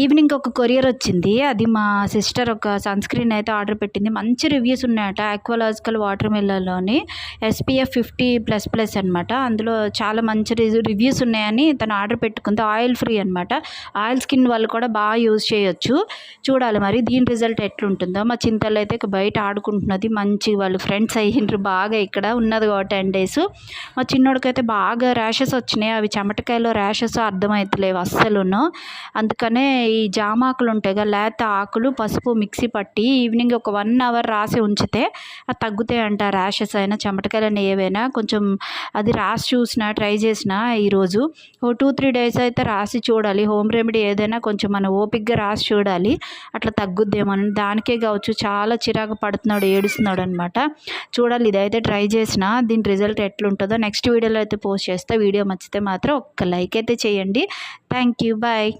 Evening ఒక courier వచ్చింది. అది మా సిస్టర్ ఒక సన్ స్క్రీన్ అయితే ఆర్డర్ పెట్టింది. మంచి రివ్యూస్ ఉన్నాయట. ఆక్వాలాజికల్ వాటర్ మిల్లర్లోని ఎస్పీఎఫ్ ఫిఫ్టీ ప్లస్ ప్లస్ అనమాట అందులో చాలా మంచి రివ్యూస్ ఉన్నాయని తను ఆర్డర్ పెట్టుకుంది. ఆయిల్ ఫ్రీ అనమాట ఆయిల్ స్కిన్ వాళ్ళు కూడా బాగా యూజ్ చేయొచ్చు. చూడాలి మరి దీని రిజల్ట్ ఎట్లుంటుందో. మా చింతలు అయితే ఇక బయట ఆడుకుంటున్నది. మంచి వాళ్ళు ఫ్రెండ్స్ అయ్యిండ్రు. బాగా ఇక్కడ ఉన్నది కాబట్టి టెన్ డేస్. మా చిన్నోడికైతే బాగా ర్యాషెస్ వచ్చినాయి. అవి చెమటకాయలో ర్యాషెస్ అర్థమవుతలేవు అస్సలును. అందుకనే ఈ జామాకులు ఉంటాయి కదా లేత ఆకులు పసుపు మిక్సీ పట్టి ఈవినింగ్ ఒక వన్ అవర్ రాసి ఉంచితే అది తగ్గుతాయి అంట ర్యాషెస్ అయినా చెమటకాయలైనా ఏవైనా. కొంచెం అది రాసి చూసిన ట్రై చేసిన ఈరోజు. ఓ టూ త్రీ డేస్ అయితే రాసి చూడాలి. హోమ్ రెమెడీ ఏదైనా కొంచెం మన ఓపిక్గా రాసి చూడాలి. అట్లా తగ్గుద్దేమో దానికే కావచ్చు చాలా చిరాకు పడుతున్నాడు ఏడుస్తున్నాడు అనమాట చూడాలి ఇదైతే ట్రై చేసిన దీని రిజల్ట్ ఎట్లుంటుందో. నెక్స్ట్ వీడియోలో అయితే పోస్ట్ చేస్తే. వీడియో నచ్చితే మాత్రం ఒక్క లైక్ అయితే చేయండి. Thank you bye.